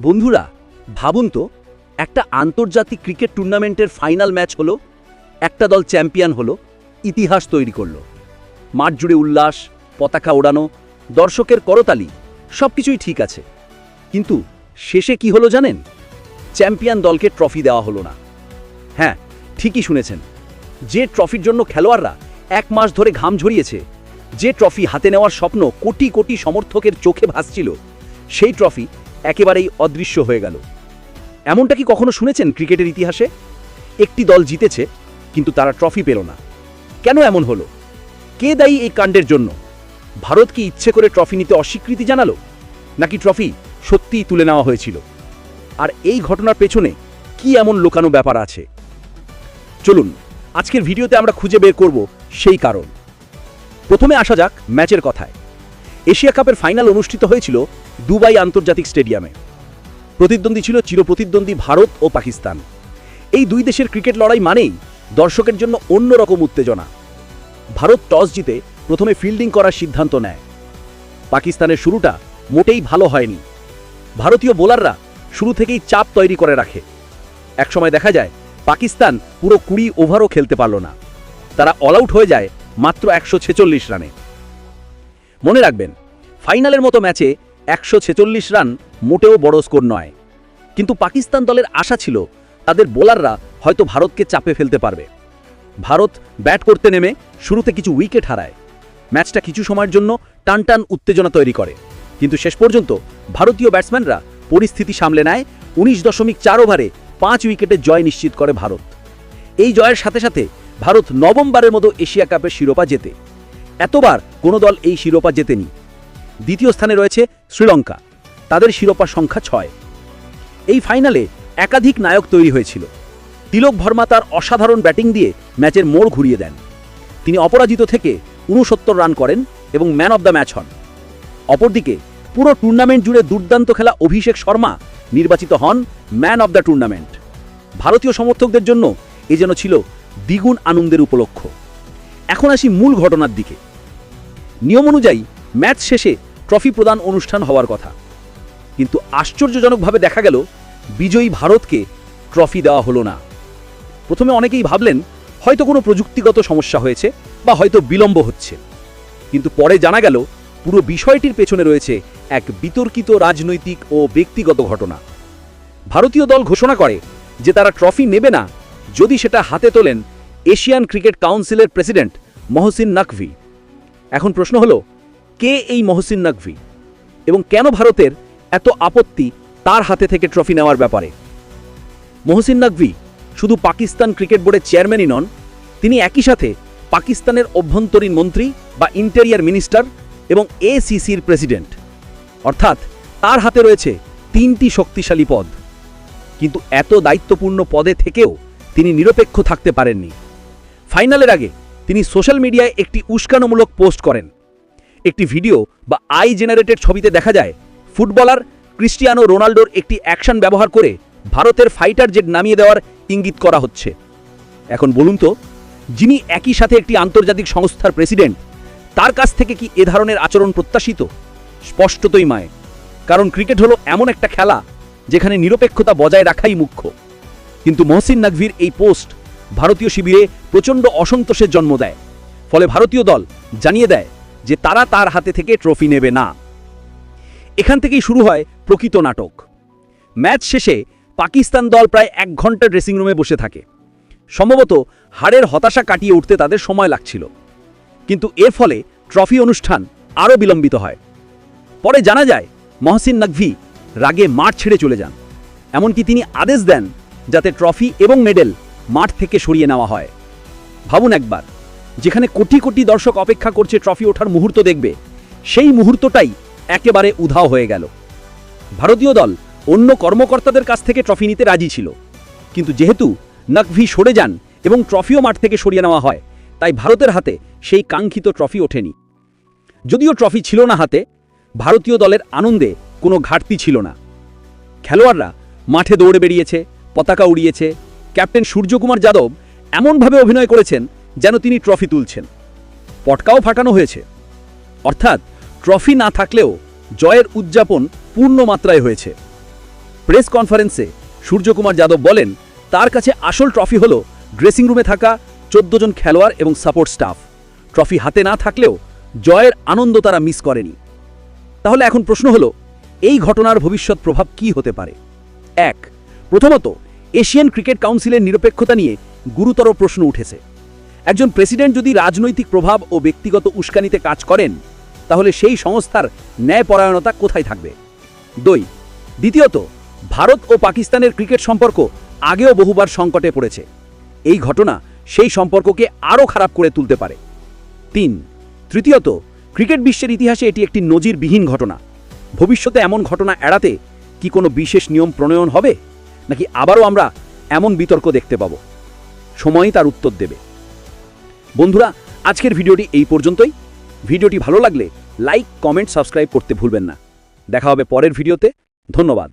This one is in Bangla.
বন্ধুরা, ভাবুন তো, একটা আন্তর্জাতিক ক্রিকেট টুর্নামেন্টের ফাইনাল ম্যাচ হলো, একটা দল চ্যাম্পিয়ন হলো, ইতিহাস তৈরি করল। মাঠ জুড়ে উল্লাস, পতাকা ওড়ানো, দর্শকের করতালি সব কিছুই ঠিক আছে। কিন্তু শেষে কি হলো জানেন? চ্যাম্পিয়ন দলকে ট্রফি দেওয়া হলো না। হ্যাঁ ঠিকই শুনেছেন। যে ট্রফির জন্য খেলোয়াড়রা এক মাস ধরে ঘাম ঝরিয়েছে, যে ট্রফি হাতে নেওয়ার স্বপ্ন কোটি কোটি সমর্থকের চোখে ভাসছিল, সেই ট্রফি একেবারেই অদৃশ্য হয়ে গেল। এমনটা কি কখনো শুনেছেন ক্রিকেটের ইতিহাসে? একটি দল জিতেছে, কিন্তু তারা ট্রফি পেল না। কেন এমন হলো? কে দায়ী এই কাণ্ডের জন্য? ভারত কি ইচ্ছে করে ট্রফি নিতে অস্বীকৃতি জানালো? নাকি ট্রফি সত্যিই তুলে নেওয়া হয়েছিল? আর এই ঘটনার পেছনে কি এমন লুকানো ব্যাপার আছে? চলুন, আজকের ভিডিওতে আমরা খুঁজে বের করব সেই কারণ। প্রথমে আসা যাক ম্যাচের কথায়। এশিয়া কাপের ফাইনাল অনুষ্ঠিত হয়েছিল দুবাই আন্তর্জাতিক স্টেডিয়ামে। প্রতিদ্বন্দ্বী ছিল চিরপ্রতিদ্বন্দ্বী ভারত ও পাকিস্তান। এই দুই দেশের ক্রিকেট লড়াই মানেই দর্শকের জন্য অন্যরকম উত্তেজনা। ভারত টস জিতে প্রথমে ফিল্ডিং করার সিদ্ধান্ত নেয়। পাকিস্তানের শুরুটা মোটেই ভালো হয়নি। ভারতীয় বোলাররা শুরু থেকেই চাপ তৈরি করে রাখে। একসময় দেখা যায়, পাকিস্তান পুরো কুড়ি ওভারও খেলতে পারল না। তারা অল আউট হয়ে যায় মাত্র একশো ছেচল্লিশ রানে। মনে রাখবেন, ফাইনালের মতো ম্যাচে একশো ছেচল্লিশ রান মোটেও বড় স্কোর নয়। কিন্তু পাকিস্তান দলের আশা ছিল তাদের বোলাররা হয়তো ভারতকে চাপে ফেলতে পারবে। ভারত ব্যাট করতে নেমে শুরুতে কিছু উইকেট হারায়। ম্যাচটা কিছু সময়ের জন্য টানটান উত্তেজনা তৈরি করে। কিন্তু শেষ পর্যন্ত ভারতীয় ব্যাটসম্যানরা পরিস্থিতি সামলে নেয় উনিশ দশমিক চার ওভারে পাঁচ উইকেটে জয় নিশ্চিত করে ভারত। এই জয়ের সাথে সাথে ভারত নবমবারের মতো এশিয়া কাপের শিরোপা জেতে। এতবার কোনো দল এই শিরোপা জেতেনি। দ্বিতীয় স্থানে রয়েছে শ্রীলঙ্কা। তাদের শিরোপা সংখ্যা ছয়। এই ফাইনালে একাধিক নায়ক তৈরি হয়েছিল। তিলক ভর্মা তার অসাধারণ ব্যাটিং দিয়ে ম্যাচের মোড় ঘুরিয়ে দেন। তিনি অপরাজিত থেকে উনসত্তর রান করেন এবং ম্যান অব দ্য ম্যাচ হন। অপরদিকে পুরো টুর্নামেন্ট জুড়ে দুর্দান্ত খেলা অভিষেক শর্মা নির্বাচিত হন ম্যান অব দ্য টুর্নামেন্ট। ভারতীয় সমর্থকদের জন্য এ যেন ছিল দ্বিগুণ আনন্দের উপলক্ষ। এখন আসি মূল ঘটনার দিকে। নিয়ম অনুযায়ী ম্যাচ শেষে ট্রফি প্রদান অনুষ্ঠান হওয়ার কথা। কিন্তু আশ্চর্যজনকভাবে দেখা গেল, বিজয়ী ভারতকে ট্রফি দেওয়া হলো না। প্রথমে অনেকেই ভাবলেন, হয়তো কোনো প্রযুক্তিগত সমস্যা হয়েছে বা হয়তো বিলম্ব হচ্ছে। কিন্তু পরে জানা গেল, পুরো বিষয়টির পেছনে রয়েছে এক বিতর্কিত রাজনৈতিক ও ব্যক্তিগত ঘটনা। ভারতীয় দল ঘোষণা করে যে তারা ট্রফি নেবে না, যদি সেটা হাতে তোলেন এশিয়ান ক্রিকেট কাউন্সিলের প্রেসিডেন্ট মহসিন নাকভি। এখন প্রশ্ন হলো, কে এই মহসিন নাকভি? এবং কেন ভারতের এত আপত্তি তার হাতে থেকে ট্রফি নেওয়ার ব্যাপারে? মহসিন নাকভি শুধু পাকিস্তান ক্রিকেট বোর্ডের চেয়ারম্যানই নন, তিনি একই সাথে পাকিস্তানের অভ্যন্তরীণ মন্ত্রী বা ইন্টেরিয়ার মিনিস্টার এবং এসিসির প্রেসিডেন্ট। অর্থাৎ তার হাতে রয়েছে তিনটি শক্তিশালী পদ। কিন্তু এত দায়িত্বপূর্ণ পদে থেকেও তিনি নিরপেক্ষ থাকতে পারেননি। ফাইনালের আগে তিনি সোশ্যাল মিডিয়ায় একটি উস্কানোমূলক পোস্ট করেন। একটি ভিডিও বা আই জেনারেটেড ছবিতে দেখা যায়, ফুটবলার ক্রিস্টিয়ানো রোনাল্ডোর একটি অ্যাকশন ব্যবহার করে ভারতের ফাইটার জেট নামিয়ে দেওয়ার ইঙ্গিত করা হচ্ছে। এখন বলুন তো, যিনি একই সাথে একটি আন্তর্জাতিক সংস্থার প্রেসিডেন্ট, তার কাছ থেকে কি এ ধরনের আচরণ প্রত্যাশিত? স্পষ্টতই মায়, কারণ ক্রিকেট হলো এমন একটা খেলা যেখানে নিরপেক্ষতা বজায় রাখাই মুখ্য। কিন্তু মহসিন নাকভির এই পোস্ট ভারতীয় শিবিরে প্রচণ্ড অসন্তোষের জন্ম দেয়। ফলে ভারতীয় দল জানিয়ে দেয় যে তারা তার হাতে থেকে ট্রফি নেবে না। এখান থেকেই শুরু হয় প্রকৃত নাটক। ম্যাচ শেষে পাকিস্তান দল প্রায় এক ঘণ্টা ড্রেসিং রুমে বসে থাকে। সম্ভবত হাড়ের হতাশা কাটিয়ে উঠতে তাদের সময় লাগছিল। কিন্তু এর ফলে ট্রফি অনুষ্ঠান আরও বিলম্বিত হয়। পরে জানা যায়, মহসিন নকভি রাগে মাঠ ছেড়ে চলে যান। এমনকি তিনি আদেশ দেন যাতে ট্রফি এবং মেডেল মাঠ থেকে সরিয়ে নেওয়া হয়। ভাবুন একবার, যেখানে কোটি কোটি দর্শক অপেক্ষা করছে ট্রফি ওঠার মুহূর্ত দেখবে, সেই মুহূর্তটাই একেবারে উধাও হয়ে গেল। ভারতীয় দল অন্য কর্মকর্তাদের কাছ থেকে ট্রফি নিতে রাজি ছিল। কিন্তু যেহেতু নকভি সরে যান এবং ট্রফিও মাঠ থেকে সরিয়ে নেওয়া হয়, তাই ভারতের হাতে সেই কাঙ্ক্ষিত ট্রফি ওঠেনি। যদিও ট্রফি ছিল না হাতে, ভারতীয় দলের আনন্দে কোনো ঘাটতি ছিল না। খেলোয়াড়রা মাঠে দৌড়ে বেরিয়েছে, পতাকা উড়িয়েছে ক্যাপ্টেন সূর্যকুমার যাদব এমনভাবে অভিনয় করেছেন যেন তিনি ট্রফি তুলছেন। পটকাও ফাটানো হয়েছে। অর্থাৎ ট্রফি না থাকলেও জয়ের উদযাপন পূর্ণ মাত্রায় হয়েছে। প্রেস কনফারেন্সে সূর্যকুমার যাদব বলেন, তার কাছে আসল ট্রফি হল ড্রেসিং রুমে থাকা চোদ্দ জন খেলোয়াড় এবং সাপোর্ট স্টাফ। ট্রফি হাতে না থাকলেও জয়ের আনন্দ তারা মিস করেনি। তাহলে এখন প্রশ্ন হলো, এই ঘটনার ভবিষ্যৎ প্রভাব কি হতে পারে? এক, প্রথমত এশিয়ান ক্রিকেট কাউন্সিলের নিরপেক্ষতা নিয়ে গুরুতর প্রশ্ন উঠেছে। একজন প্রেসিডেন্ট যদি রাজনৈতিক প্রভাব ও ব্যক্তিগত উস্কানিতে কাজ করেন, তাহলে সেই সংস্থার ন্যায়পরায়ণতা কোথায় থাকবে? দুই, দ্বিতীয়ত, ভারত ও পাকিস্তানের ক্রিকেট সম্পর্ক আগেও বহুবার সংকটে পড়েছে। এই ঘটনা সেই সম্পর্ককে আরও খারাপ করে তুলতে পারে। তিন, তৃতীয়ত, ক্রিকেট বিশ্বের ইতিহাসে এটি একটি নজিরবিহীন ঘটনা। ভবিষ্যতে এমন ঘটনা এড়াতে কি কোনো বিশেষ নিয়ম প্রণয়ন হবে? নাকি আবারও আমরা এমন বিতর্ক দেখতে পাব? সময়ই তার উত্তর দেবে। বন্ধুরা, আজকের ভিডিওটি এই পর্যন্তই। ভিডিওটি ভালো লাগলে লাইক, কমেন্ট, সাবস্ক্রাইব করতে ভুলবেন না। দেখা হবে পরের ভিডিওতে। ধন্যবাদ।